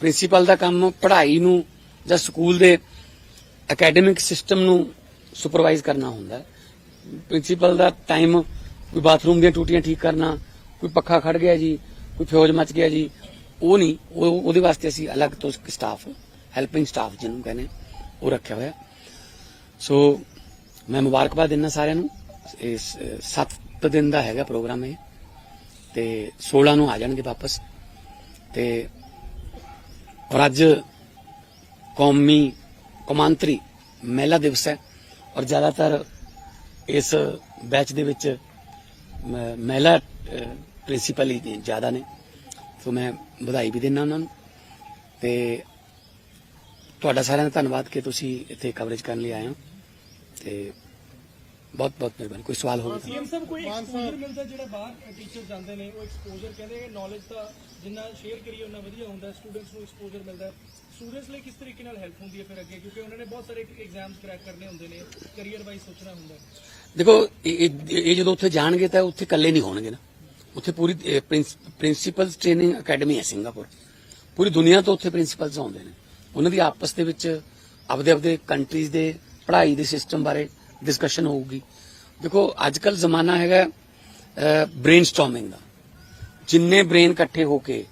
Principal ਦਾ ਕੰਮ ਪੜ੍ਹਾਈ ਨੂੰ ਜਾਂ ਸਕੂਲ ਦੇ ਅਕੈਡਮਿਕ ਸਿਸਟਮ ਨੂੰ ਸੁਪਰਵਾਈਜ਼ ਕਰਨਾ ਹੁੰਦਾ। ਹੈ ਪ੍ਰਿੰਸੀਪਲ ਦਾ ਟਾਈਮ ਕੋਈ ਬਾਥਰੂਮ ਦੀਆਂ ਟੂਟੀਆਂ ਠੀਕ ਕਰਨਾ, ਕੋਈ ਪੱਖਾ ਖੜ ਗਿਆ ਜੀ, ਕੋਈ ਫਿਊਜ਼ ਮੱਚ ਗਿਆ ਜੀ, ਉਹ ਨਹੀਂ, ਉਹ ਉਹਦੇ ਵਾਸਤੇ ਅਸੀਂ ਅਲੱਗ ਤੋਂ ਸਟਾਫ ਹੈਲਪਿੰਗ ਸਟਾਫ ਜਿਹਨੂੰ ਕਹਿੰਦੇ ਉਹ ਰੱਖਿਆ ਹੋਇਆ। ਸੋ ਮੈਂ ਮੁਬਾਰਕਬਾਦ ਦਿੰਦਾ ਸਾਰਿਆਂ ਨੂੰ। ਇਸ 7 ਦਿਨ ਦਾ ਹੈਗਾ ਪ੍ਰੋਗਰਾਮ ਇਹ। ਤੇ 16 ਨੂੰ ਆ ਜਾਣਗੇ ਵਾਪਸ। ਤੇ ਔਰ ਅੱਜ ਕੌਮੀ ਕੌਮਾਂਤਰੀ ਮਹਿਲਾ ਦਿਵਸ ਹੈ ਔਰ ਜ਼ਿਆਦਾਤਰ ਇਸ ਬੈਚ ਦੇ ਵਿੱਚ ਮਹਿਲਾ ਪ੍ਰਿੰਸੀਪਲ ਹੀ ਜ਼ਿਆਦਾ ਨੇ। ਸੋ ਮੈਂ ਵਧਾਈ ਵੀ ਦਿੰਦਾ ਉਹਨਾਂ ਨੂੰ ਤੇ ਤੁਹਾਡਾ ਸਾਰਿਆਂ ਦਾ ਧੰਨਵਾਦ ਕਿ ਤੁਸੀਂ ਇੱਥੇ ਕਵਰੇਜ ਕਰਨ ਲਈ ਆਏ ਹੋ ਤੇ ਬਹੁਤ ਬਹੁਤ ਮਿਹਰਬਾਨੀ ਕੋਈ ਸਵਾਲ ਹੋਵੇ ਤਾਂ। ਸੀਐਮ ਸਾਹਿਬ ਕੋਈ ਐਕਸਪੋਜ਼ਰ ਮਿਲਦਾ ਜਿਹੜਾ ਬਾਹਰ ਟੀਚਰ ਜਾਂਦੇ ਨੇ ਉਹ ਐਕਸਪੋਜ਼ਰ ਕਹਿੰਦੇ ਕਿ ਨੌਲੇਜ ਤਾਂ ਜਿੰਨਾ ਸ਼ੇਅਰ ਕਰੀਏ ਉਹਨਾਂ ਵਧੀਆ ਹੁੰਦਾ ਸਟੂਡੈਂਟਸ ਨੂੰ ਐਕਸਪੋਜ਼ਰ ਮਿਲਦਾ। ਸਟੂਡੈਂਟਸ ਲਈ ਕਿਸ ਤਰੀਕੇ ਨਾਲ ਹੈਲਪ ਹੁੰਦੀ ਹੈ ਫਿਰ ਅੱਗੇ? ਕਿਉਂਕਿ ਉਹਨਾਂ ਨੇ ਬਹੁਤ ਸਾਰੇ ਐਗਜ਼ਾਮਸ ਕ੍ਰੈਕ ਕਰਨੇ ਹੁੰਦੇ ਨੇ ਕੈਰੀਅਰ ਵਾਈਜ਼ ਸੋਚਣਾ ਹੁੰਦਾ ਹੈ। ਦੇਖੋ ਇਹ ਜਦੋਂ ਉੱਥੇ ਜਾਣਗੇ ਤਾਂ ਉੱਥੇ ਇਕੱਲੇ ਨਹੀਂ ਹੋਣਗੇ ਨਾ। ਉੱਥੇ ਪੂਰੀ ਪ੍ਰਿੰਸੀਪਲ ਟ੍ਰੇਨਿੰਗ ਅਕੈਡਮੀ ਹੈ ਸਿੰਗਾਪੁਰ। ਪੂਰੀ ਦੁਨੀਆ ਤੋਂ ਉੱਥੇ ਪ੍ਰਿੰਸੀਪਲਸ ਆਉਂਦੇ ਨੇ। ਉਹਨਾਂ ਦੀ ਆਪਸ ਦੇ ਵਿੱਚ ਆਪਦੇ ਆਪਦੇ ਕੰਟਰੀਜ਼ ਦੇ ਪੜ੍ਹਾਈ ਦੇ ਸਿਸਟਮ ਬਾਰੇ ਡਿਸਕਸ਼ਨ ਹੋਊਗੀ। ਦੇਖੋ ਅੱਜ ਕੱਲ ਜ਼ਮਾਨਾ ਹੈਗਾ ਬ੍ਰੇਨਸਟਾਰਮਿੰਗ ਦਾ। ਜਿੰਨੇ ਬ੍ਰੇਨ ਇਕੱਠੇ ਹੋ ਕੇ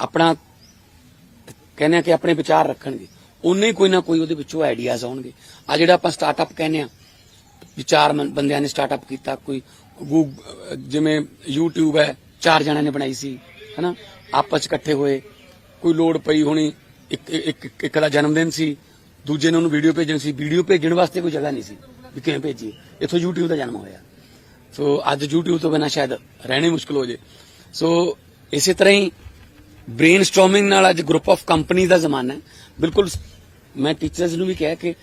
ਆਪਣਾ ਕਹਿੰਦੇ ਆ ਕਿ ਆਪਣੇ ਵਿਚਾਰ ਰੱਖਣਗੇ ਉਨੇ ਕੋਈ ਨਾ ਕੋਈ ਉਹਦੇ ਵਿੱਚੋਂ ਆਈਡੀਆਜ਼ ਆਉਣਗੇ। ਆ ਜਿਹੜਾ ਆਪਾਂ ਸਟਾਰਟਅਪ ਕਹਿੰਦੇ ਆ ਵਿਚਾਰ ਬੰਦਿਆਂ ਨੇ ਸਟਾਰਟਅਪ ਕੀਤਾ, ਕੋਈ ਗੂਗ- ਜਿਵੇਂ YouTube ਹੈ, ਚਾਰ ਜਣਿਆਂ ਨੇ ਬਣਾਈ ਸੀ, ਹਨਾ? ਆਪਸ 'ਚ ਇਕੱਠੇ ਹੋਏ, ਕੋਈ ਲੋੜ ਪਈ ਹੋਣੀ, ਇੱਕ ਇੱਕ ਦਾ ਜਨਮ ਦਿਨ ਸੀ ਦੂਜੇ ਨੇ ਉਹਨੂੰ ਵੀਡੀਓ ਭੇਜਣੀ ਸੀ। ਵੀਡੀਓ ਭੇਜਣ ਵਾਸਤੇ ਕੋਈ ਜਗ੍ਹਾ ਨਹੀਂ ਸੀ ਵੀ ਕਿਵੇਂ ਭੇਜੀ ਇੱਥੋਂ YouTube ਦਾ ਜਨਮ ਹੋਇਆ। ਸੋ ਅੱਜ YouTube ਤੋਂ ਬਿਨਾਂ ਸ਼ਾਇਦ ਰਹਿਣੀ ਮੁਸ਼ਕਲ ਹੋ ਜੇ। ਸੋ ਇਸੇ ਤਰ੍ਹਾਂ ਹੀ ਬ੍ਰੇਨਸਟਾਰਮਿੰਗ ਨਾਲ ਅੱਜ ਗਰੁੱਪ ਆਫ ਕੰਪਨੀ ਦਾ ਜ਼ਮਾਨਾ ਹੈ। ਬਿਲਕੁਲ ਮੈਂ ਟੀਚਰਸ ਨੂੰ ਵੀ ਕਿਹਾ ਕਿ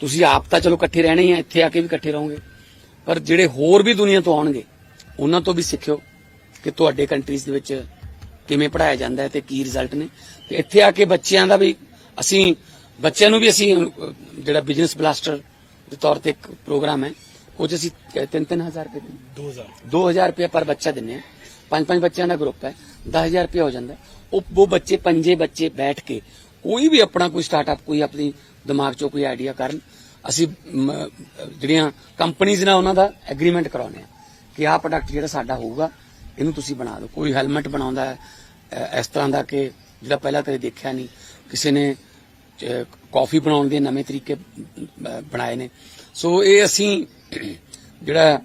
ਤੁਸੀਂ ਆਪ ਤਾਂ ਚਲੋ ਇਕੱਠੇ ਰਹਿਣੇ ਹੀ ਆ, ਇੱਥੇ ਆ ਕੇ ਵੀ ਇਕੱਠੇ ਰਹੋਗੇ। ਪਰ ਜਿਹੜੇ ਹੋਰ ਵੀ ਦੁਨੀਆ ਤੋਂ ਆਉਣਗੇ, ਉਹਨਾਂ ਤੋਂ ਵੀ ਸਿੱਖਿਓ ਕਿ ਤੁਹਾਡੇ ਕੰਟਰੀਜ਼ ਦੇ ਵਿੱਚ ਕਿਵੇਂ ਪੜਾਇਆ ਜਾਂਦਾ ਹੈ ਤੇ ਕੀ ਰਿਜ਼ਲਟ ਨੇ। ਤੇ ਇੱਥੇ ਆ ਕੇ ਬੱਚਿਆਂ ਦਾ ਵੀ ਅਸੀਂ ਬੱਚਿਆਂ ਨੂੰ ਵੀ ਅਸੀਂ ਜਿਹੜਾ ਬਿਜ਼ਨਸ ਬਲਾਸਟਰ ਦੇ ਤੌਰ ਤੇ ਇੱਕ ਪ੍ਰੋਗਰਾਮ ਹੈ ਉਹ 'ਚ ਅਸੀਂ 3-3000 ਰੁਪਏ ਦਿੰਦੇ 2000 2000 ਰੁਪਏ ਪਰ ਬੱਚਾ ਦਿੰਨੇ ਆ ਪੰਜ ਪੰਜ ਬੱਚਿਆਂ ਦਾ ਗਰੁੱਪ ਹੈ 10000 ਰੁਪਏ ਹੋ ਜਾਂਦਾ। ਉਹ ਉਹ ਬੱਚੇ ਪੰਜੇ ਬੱਚੇ ਬੈਠ ਕੇ ਕੋਈ ਵੀ ਆਪਣਾ ਕੋਈ ਸਟਾਰਟਅਪ ਕੋਈ ਆਪਣੀ ਦਿਮਾਗ 'ਚੋਂ ਕੋਈ ਆਈਡੀਆ ਕਰਨ ਅਸੀਂ ਜਿਹੜੀਆਂ ਕੰਪਨੀਆਂ ਨਾਲ ਉਹਨਾਂ ਦਾ ਐਗਰੀਮੈਂਟ ਕਰਾਉਨੇ ਆ ਕਿ ਆਹ ਪ੍ਰੋਡਕਟ ਜਿਹੜਾ ਸਾਡਾ ਹੋਊਗਾ ਇਹਨੂੰ ਤੁਸੀਂ ਬਣਾ ਦਿਓ। ਕੋਈ ਹੈਲਮਟ ਬਣਾਉਂਦਾ ਹੈ ਇਸ ਤਰ੍ਹਾਂ ਦਾ ਕਿ ਜਿਹੜਾ ਪਹਿਲਾਂ ਕਦੇ ਦੇਖਿਆ ਨਹੀਂ ਕਿਸੇ ਨੇ ਕਾਫੀ ਬਣਾਉਣ ਦੇ ਨਵੇਂ ਤਰੀਕੇ ਬਣਾਏ ਨੇ। ਸੋ ਇਹ ਅਸੀਂ ਜਿਹੜਾ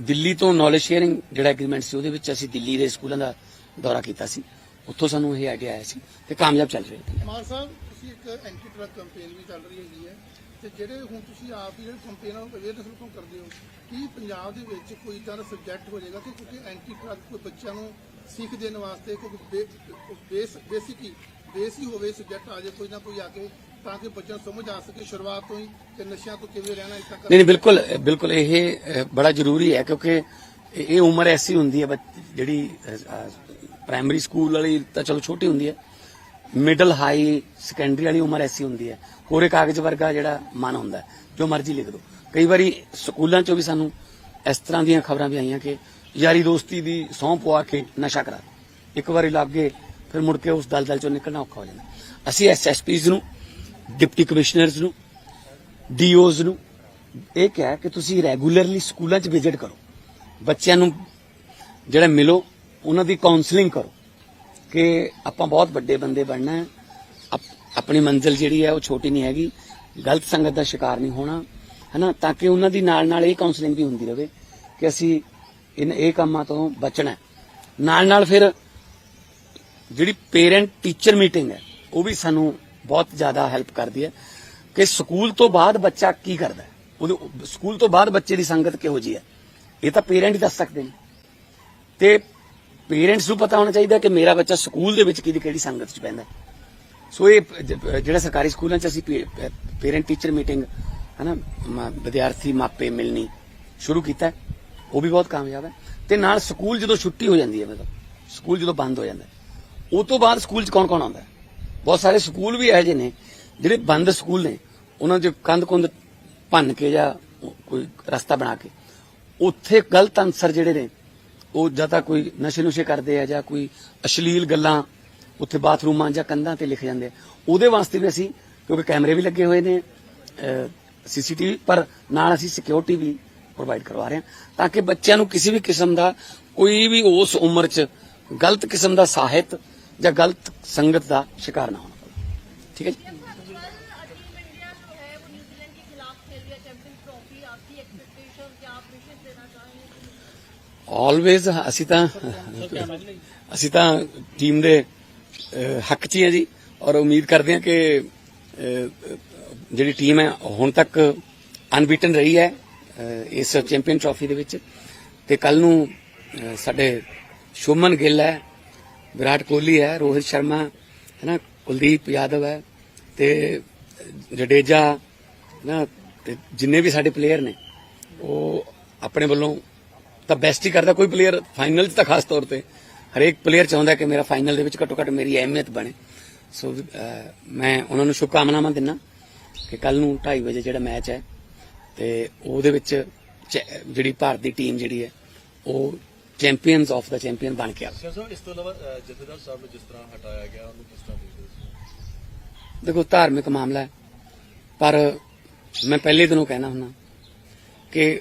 ਦਿੱਲੀ ਤੋਂ ਨੌਲੇਜ ਸ਼ੇਅਰਿੰਗ ਜਿਹੜਾ ਐਗਰੀਮੈਂਟ ਸੀ, ਉਹਦੇ ਵਿੱਚ ਅਸੀਂ ਦਿੱਲੀ ਦੇ ਸਕੂਲਾਂ ਦਾ ਦੌਰਾ ਕੀਤਾ ਸੀ। ਉੱਥੋਂ ਸਾਨੂੰ ਇਹ ਆਈਡੀਆ ਆਇਆ ਸੀ ਤੇ ਕਾਮਯਾਬ ਚੱਲ ਰਿਹਾ ਮਾਨ ਸਾਹਿਬ, ਤੁਸੀਂ ਇੱਕ ਐਂਟੀ ਡਰਗ ਕੈਂਪੇਨ ਵੀ ਚੱਲ ਰਹੀ ਹੈਗੀ ਹੈ ਤੇ ਜਿਹੜੇ ਹੁਣ ਤੁਸੀਂ ਆਪ ਹੀ ਜਿਹੜੇ ਕੈਂਪੇਨਾਂ ਨੂੰ ਅਵੇਅਰਨੈਸ ਨੂੰ ਕਰਦੇ ਹੋ ਕੀ ਪੰਜਾਬ ਦੇ ਵਿੱਚ ਕੋਈ ਇਦਾਂ ਦਾ ਸਬਜੈਕਟ ਹੋ ਜਾਏਗਾ ਕਿ ਕਿਉਂਕਿ ਐਂਟੀ ਡਰਗ ਕੋਈ ਬੱਚਿਆਂ ਨੂੰ ਸਿੱਖ ਦੇਣ ਵਾਸਤੇ ਕੋਈ ਬੇਸਿਕ ਹੀ ਬੇਸ ਹੀ ਹੋਵੇ ਸਬਜੈਕਟ ਆ ਜਾਏ ਕੋਈ ਨਾ ਕੋਈ ਆ ਕੇ ਤਾਂ ਕਿ ਬੱਚਿਆਂ ਸਮਝ ਆ ਸਕੇ ਸ਼ੁਰੂਆਤ ਤੋਂ ਹੀ ਕਿ ਨਸ਼ਿਆਂ ਤੋਂ ਕਿਵੇਂ ਰਹਿਣਾ ਇਸ ਤਰ੍ਹਾਂ ਨਹੀਂ ਨਹੀਂ ਬਿਲਕੁਲ ਬਿਲਕੁਲ ਇਹ ਬੜਾ ਜ਼ਰੂਰੀ ਹੈ ਕਿਉਂਕਿ ਇਹ ਉਮਰ ਐਸੀ ਹੁੰਦੀ ਹੈ ਜਿਹੜੀ ਪ੍ਰਾਇਮਰੀ ਸਕੂਲ ਵਾਲੀ ਤਾਂ ਚਲੋ ਛੋਟੀ ਹੁੰਦੀ ਹੈ। ਮਿਡਲ ਹਾਈ ਸੈਕੰਡਰੀ ਵਾਲੀ ਉਮਰ ਐਸੀ ਹੁੰਦੀ ਹੈ। ਕੋਰੇ ਕਾਗਜ਼ ਵਰਗਾ ਜਿਹੜਾ ਮਨ ਹੁੰਦਾ ਹੈ, ਜੋ ਮਰਜ਼ੀ ਲਿਖ ਦੋ। ਕਈ ਵਾਰੀ ਸਕੂਲਾਂ 'ਚੋਂ ਵੀ ਸਾਨੂੰ ਇਸ ਤਰ੍ਹਾਂ ਦੀਆਂ ਖਬਰਾਂ ਵੀ ਆਈਆਂ ਕਿ ਯਾਰੀ ਦੋਸਤੀ ਦੀ ਸਹੁੰ ਪਵਾ ਕੇ ਨਸ਼ਾ ਕਰਾ ਦਿਓ। ਇੱਕ ਵਾਰੀ ਲੱਗ ਗਏ ਫਿਰ ਮੁੜ ਕੇ ਉਸ ਦਲਦਲ 'ਚੋਂ ਨਿਕਲਣਾ ਔਖਾ ਹੋ ਜਾਂਦਾ। ਅਸੀਂ ਐਸਐਸਪੀਜ਼ ਨੂੰ, ਡਿਪਟੀ ਕਮਿਸ਼ਨਰਸ ਨੂੰ ਡੀਓਜ਼ ਨੂੰ, ਇਹ ਕਿਹਾ ਕਿ ਤੁਸੀਂ ਰੈਗੂਲਰਲੀ ਸਕੂਲਾਂ 'ਚ ਵਿਜ਼ਿਟ ਕਰੋ। ਬੱਚਿਆਂ ਨੂੰ ਜਿਹੜਾ ਮਿਲੋ, ਉਹਨਾਂ ਦੀ ਕਾਉਂਸਲਿੰਗ ਕਰੋ ਕਿ ਆਪਾਂ ਬਹੁਤ ਵੱਡੇ ਬੰਦੇ ਬਣਨਾ ਹੈ। ਆਪਣੀ ਮੰਜ਼ਿਲ ਜਿਹੜੀ ਹੈ ਉਹ ਛੋਟੀ ਨਹੀਂ ਹੈਗੀ, ਗਲਤ ਸੰਗਤ ਦਾ ਸ਼ਿਕਾਰ ਨਹੀਂ ਹੋਣਾ, ਹਨਾ? ਤਾਂ ਕਿ ਉਹਨਾਂ ਦੀ ਨਾਲ ਨਾਲ ਇਹ ਕਾਉਂਸਲਿੰਗ ਵੀ ਹੁੰਦੀ ਰਹੇ ਕਿ ਅਸੀਂ ਇਨ, ਇਹ ਕੰਮਾਂ ਤੋਂ ਬਚਣਾ ਨਾਲ ਨਾਲ ਫਿਰ ਜਿਹੜੀ ਪੇਰੈਂਟ ਟੀਚਰ ਮੀਟਿੰਗ ਹੈ, ਉਹ ਵੀ ਸਾਨੂੰ ਬਹੁਤ ਜ਼ਿਆਦਾ ਹੈਲਪ ਕਰਦੀ ਹੈ ਕਿ ਸਕੂਲ ਤੋਂ ਬਾਅਦ ਬੱਚਾ ਕੀ ਕਰਦਾ ਉਹਦੇ ਸਕੂਲ ਤੋਂ ਬਾਅਦ ਬੱਚੇ ਦੀ ਸੰਗਤ ਕਿਹੋ ਜੀ ਹੈ। ਇਹ ਤਾਂ ਪੇਰੈਂਟ ਹੀ ਦੱਸ ਸਕਦੇ ਨੇ। ਤੇ ਪੇਰੈਂਟਸ ਨੂੰ ਪਤਾ ਹੋਣਾ ਚਾਹੀਦਾ ਕਿ ਮੇਰਾ ਬੱਚਾ ਸਕੂਲ ਦੇ ਵਿੱਚ ਕਿਹਦੀ ਕਿਹੜੀ ਸੰਗਤ 'ਚ ਪੈਂਦਾ ਸੋ ਇਹ ਜਿਹੜਾ ਸਰਕਾਰੀ ਸਕੂਲਾਂ 'ਚ ਅਸੀਂ ਪੇਰੈਂਟ ਟੀਚਰ ਮੀਟਿੰਗ ਹਨਾ, ਮ- ਵਿਦਿਆਰਥੀ ਮਾਪੇ ਮਿਲਣੀ ਸ਼ੁਰੂ ਕੀਤਾ ਉਹ ਵੀ ਬਹੁਤ ਕਾਮਯਾਬ ਹੈ। ਤੇ ਨਾਲ ਸਕੂਲ ਜਦੋਂ ਛੁੱਟੀ ਹੋ ਜਾਂਦੀ ਹੈ, ਮਤਲਬ, ਸਕੂਲ ਜਦੋਂ ਬੰਦ ਹੋ ਜਾਂਦਾ ਹੈ, ਉਹ ਤੋਂ ਬਾਅਦ ਸਕੂਲ 'ਚ ਕੌਣ ਕੌਣ ਆਉਂਦਾ? ਬਹੁਤ ਸਾਰੇ ਸਕੂਲ ਵੀ ਇਹੋ ਜਿਹੇ ਨੇ ਜਿਹੜੇ ਬੰਦ ਸਕੂਲ ਨੇ ਉਹਨਾਂ 'ਚ ਕੰਧ ਕੁੰਧ ਭੰਨ ਕੇ ਜਾਂ ਕੋਈ ਰਸਤਾ ਬਣਾ ਕੇ। ਉੱਥੇ ਗਲਤ ਅਨਸਰ ਜਿਹੜੇ ਨੇ ਉਹ ਜਾਂ ਤਾਂ ਕੋਈ ਨਸ਼ੇ ਨੁਸ਼ੇ ਕਰਦੇ ਆ ਜਾਂ ਕੋਈ ਅਸ਼ਲੀਲ ਗੱਲਾਂ ਉੱਥੇ ਬਾਥਰੂਮਾਂ ਜਾਂ ਕੰਧਾਂ ਤੇ ਲਿਖ ਜਾਂਦੇ ਆ। ਉਹਦੇ ਵਾਸਤੇ ਵੀ ਅਸੀਂ ਕਿਉਂਕਿ ਕੈਮਰੇ ਵੀ ਲੱਗੇ ਹੋਏ ਨੇ ਸੀਸੀਟੀਵੀ ਪਰ ਨਾਲ ਅਸੀਂ ਸਿਕਿਉਰਿਟੀ ਵੀ ਪ੍ਰੋਵਾਈਡ ਕਰਵਾ ਰਹੇ ਹਾਂ। ਤਾਂ ਕਿ ਬੱਚਿਆਂ ਨੂੰ ਕਿਸੇ ਵੀ ਕਿਸਮ ਦਾ ਕੋਈ ਵੀ ਉਸ ਉਮਰ 'ਚ ਗਲਤ ਕਿਸਮ ਦਾ ਸਾਹਿਤ ਜਾਂ ਗਲਤ ਸੰਗਤ ਦਾ ਸ਼ਿਕਾਰ ਨਾ ਹੋਣਾ। ਪਵੇ ਠੀਕ ਹੈ ਜੀ? ਆਲਵੇਜ਼ ਅਸੀਂ ਤਾਂ ਅਸੀਂ ਤਾਂ ਟੀਮ ਦੇ ਹੱਕ 'ਚ ਹੈ ਜੀ। ਔਰ ਉਮੀਦ ਕਰਦੇ ਹਾਂ ਕਿ ਜਿਹੜੀ ਟੀਮ ਹੈ, ਹੁਣ ਤੱਕ ਅਨਬੀਟਨ ਰਹੀ ਹੈ ਇਸ ਚੈਂਪੀਅਨ ਟਰਾਫੀ ਦੇ ਵਿੱਚ। ਤੇ ਕੱਲ ਨੂੰ ਸਾਡੇ ਸ਼ੁਮਨ ਗਿੱਲ ਹੈ ਵਿਰਾਟ ਕੋਹਲੀ ਹੈ, ਰੋਹਿਤ ਸ਼ਰਮਾ ਹੈ ਨਾ ਕੁਲਦੀਪ ਯਾਦਵ ਹੈ ਤੇ ਜਡੇਜਾ ਨਾ ਤੇ ਜਿੰਨੇ ਵੀ ਸਾਡੇ ਪਲੇਅਰ ਨੇ, ਉਹ ਆਪਣੇ ਵੱਲੋਂ ਤਾਂ ਬੈਸਟ ਹੀ ਕਰਦਾ ਕੋਈ ਪਲੇਅਰ ਫਾਈਨਲ 'ਚ ਤਾਂ ਖਾਸ ਤੌਰ ਤੇ। ਹਰੇਕ ਪਲੇਅਰ ਚਾਹੁੰਦਾ ਕਿ ਮੇਰਾ ਫਾਈਨਲ ਦੇ ਵਿੱਚ ਘੱਟੋ ਘੱਟ ਮੇਰੀ ਅਹਿਮੀਅਤ ਬਣੇ। ਸੋ ਮੈਂ ਉਹਨਾਂ ਨੂੰ ਸ਼ੁਭਕਾਮਨਾਵਾਂ ਦਿੰਦਾ ਕਿ ਕੱਲ ਨੂੰ 2:30 ਵਜੇ ਜਿਹੜਾ ਮੈਚ ਹੈ, ਤੇ ਉਹਦੇ ਵਿੱਚ ਚੈ- ਜਿਹੜੀ ਭਾਰਤ ਦੀ ਟੀਮ ਜਿਹੜੀ ਹੈ, ਉਹ ਚੈਂਪੀਅਨਸ ਆਫ ਦਾ ਚੈਂਪੀਅਨ ਬਣ ਕੇ ਆਵੇ ਸਿਆ ਸਾਹਿਬ ਇਸ ਤੋਂ ਇਲਾਵਾ ਅਹ, ਜਥੇਦਾਰ ਸਾਹਿਬ ਨੂੰ ਜਿਸ ਤਰ੍ਹਾਂ ਹਟਾਇਆ ਗਿਆ ਉਹਨੂੰ ਕਿਸ ਤਰ੍ਹਾਂ ਦੇਖਦੇ ਹੋ ਦੇਖੋ ਧਾਰਮਿਕ ਮਾਮਲਾ ਹੈ ਪਰ ਮੈਂ ਪਹਿਲੇ ਦਿਨੋਂ ਕਹਿਣਾ ਹੁੰਨਾ ਕਿ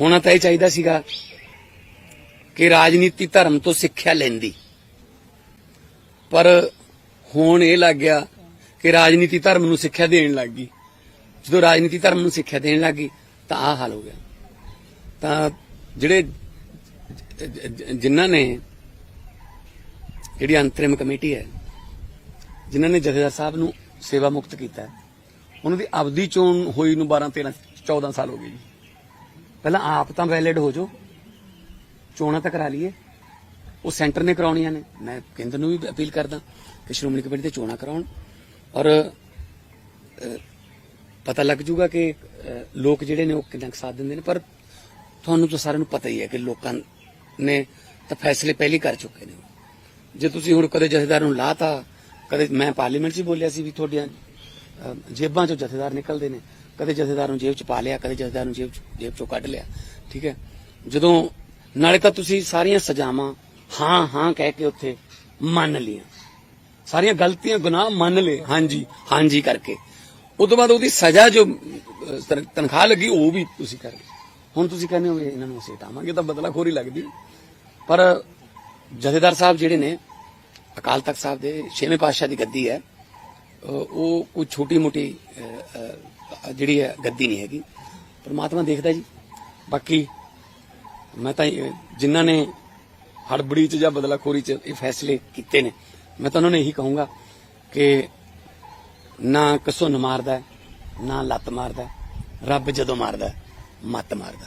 ਹੋਣਾ ਤਾਂ ਇਹ ਚਾਹੀਦਾ ਸੀਗਾ ਕਿ ਰਾਜਨੀਤੀ ਧਰਮ ਤੋਂ ਸਿੱਖਿਆ ਲੈਂਦੀ। ਪਰ ਹੁਣ ਇਹ ਲੱਗ ਗਿਆ ਕਿ ਰਾਜਨੀਤੀ ਧਰਮ ਨੂੰ ਸਿੱਖਿਆ ਦੇਣ ਲੱਗ ਗਈ। ਜਦੋਂ ਰਾਜਨੀਤੀ ਧਰਮ ਨੂੰ ਸਿੱਖਿਆ ਦੇਣ ਲੱਗ ਗਈ ਤਾਂ ਆਹ ਹਾਲ ਹੋ ਗਿਆ। ਤਾਂ ਜਿਹੜੇ ਜਿਨ੍ਹਾਂ ਨੇ ਜਿਹੜੀ ਅੰਤਰਿਮ ਕਮੇਟੀ ਹੈ, ਜਿਨ੍ਹਾਂ ਨੇ ਜਥੇਦਾਰ ਸਾਹਿਬ ਨੂੰ ਸੇਵਾ ਮੁਕਤ ਕੀਤਾ ਉਹਨਾਂ ਦੀ ਅਵਧੀ ਚੋਣ ਹੋਈ ਨੂੰ 12 13 14 ਸਾਲ ਹੋ ਗਏ ਜੀ। ਪਹਿਲਾਂ ਆਪ ਤਾਂ ਵੈਲਿਡ ਹੋ ਜਾਓ, ਚੋਣਾਂ ਤਾਂ ਕਰਾ ਲਈਏ। ਉਹ ਸੈਂਟਰ ਨੇ ਕਰਾਉਣੀਆਂ ਨੇ। ਮੈਂ ਕੇਂਦਰ ਨੂੰ ਵੀ ਅਪੀਲ ਕਰਦਾ ਕਿ ਸ਼੍ਰੋਮਣੀ ਕਮੇਟੀ ਤੇ ਚੋਣਾਂ ਕਰਾਉਣ। ਔਰ ਪਤਾ ਲੱਗ ਜੂਗਾ ਕਿ ਲੋਕ ਜਿਹੜੇ ਨੇ ਉਹ ਕਿੰਨਾ ਕੁ ਸਾਥ ਦਿੰਦੇ ਨੇ। ਪਰ ਤੁਹਾਨੂੰ ਤਾਂ ਸਾਰਿਆਂ ਨੂੰ ਪਤਾ ਹੀ ਹੈ ਕਿ ਲੋਕਾਂ ਨੇ ਤਾਂ ਫੈਸਲੇ ਪਹਿਲੇ ਕਰ ਚੁੱਕੇ ਨੇ। ਜੇ ਤੁਸੀਂ ਹੁਣ ਕਦੇ ਜਥੇਦਾਰ ਨੂੰ ਲਾਤਾ, ਕਦੇ ਮੈਂ ਪਾਰਲੀਮੈਂਟ 'ਚ ਬੋਲਿਆ ਸੀ ਵੀ ਤੁਹਾਡੀਆਂ ਜੇਬਾਂ 'ਚੋਂ ਜਥੇਦਾਰ ਨਿਕਲਦੇ ਨੇ। ਕਦੇ ਜਥੇਦਾਰ ਨੂੰ ਜੇਬ 'ਚ ਪਾ ਲਿਆ, ਕਦੇ ਜਥੇਦਾਰ ਨੂੰ ਜੇਬ ਜੇਬ 'ਚੋਂ ਕੱਢ ਲਿਆ, ਠੀਕ ਹੈ? ਜਦੋਂ, ਨਾਲੇ ਤਾਂ ਤੁਸੀਂ ਸਾਰੀਆਂ ਸਜ਼ਾਵਾਂ ਹਾਂ ਹਾਂ ਕਹਿ ਕੇ ਉੱਥੇ ਮੰਨ ਲੀਆਂ ਸਾਰੀਆਂ ਗਲਤੀਆਂ ਗੁਨਾਹ ਮੰਨ ਲਏ, ਹਾਂਜੀ ਹਾਂਜੀ ਕਰਕੇ। ਉਸ ਤੋਂ ਬਾਅਦ ਉਹਦੀ ਸਜ਼ਾ ਜੋ ਤਨਖਾਹ ਲੱਗੀ, ਉਹ ਵੀ ਤੁਸੀਂ ਕਰ ਲਈ। ਹੁਣ ਤੁਸੀਂ ਕਹਿੰਦੇ ਹੋ ਇਹਨਾਂ ਨੂੰ ਅਸੀਂ ਹਟਾਵਾਂਗੇ ਤਾਂ ਬਦਲਾਖੋਰੀ ਲੱਗਦੀ। ਪਰ ਜਥੇਦਾਰ ਸਾਹਿਬ ਜਿਹੜੇ ਨੇ, ਅਕਾਲ ਤਖਤ ਸਾਹਿਬ ਦੇ ਛੇਵੇਂ ਪਾਤਸ਼ਾਹ ਦੀ ਗੱਦੀ ਹੈ ਉਹ ਕੋਈ ਛੋਟੀ ਮੋਟੀ ਜਿਹੜੀ ਹੈ, ਗੱਦੀ ਨਹੀਂ ਹੈਗੀ। ਪਰਮਾਤਮਾ ਦੇਖਦਾ ਜੀ। ਬਾਕੀ ਮੈਂ ਤਾਂ ਜਿਨ੍ਹਾਂ ਨੇ ਹੜਬੜੀ ਚ ਜਾਂ ਬਦਲਾਖੋਰੀ ਚ ਇਹ ਫੈਸਲੇ ਕੀਤੇ ਨੇ, ਮੈਂ ਤਾਂ ਉਹਨਾਂ ਨੂੰ ਇਹੀ ਕਹੂੰਗਾ ਕਿ ਨਾ ਕਸੁੰਨ ਮਾਰਦਾ ਨਾ ਲੱਤ ਮਾਰਦਾ ਰੱਬ ਜਦੋਂ ਮਾਰਦਾ ਮੱਤ ਮਾਰਦਾ।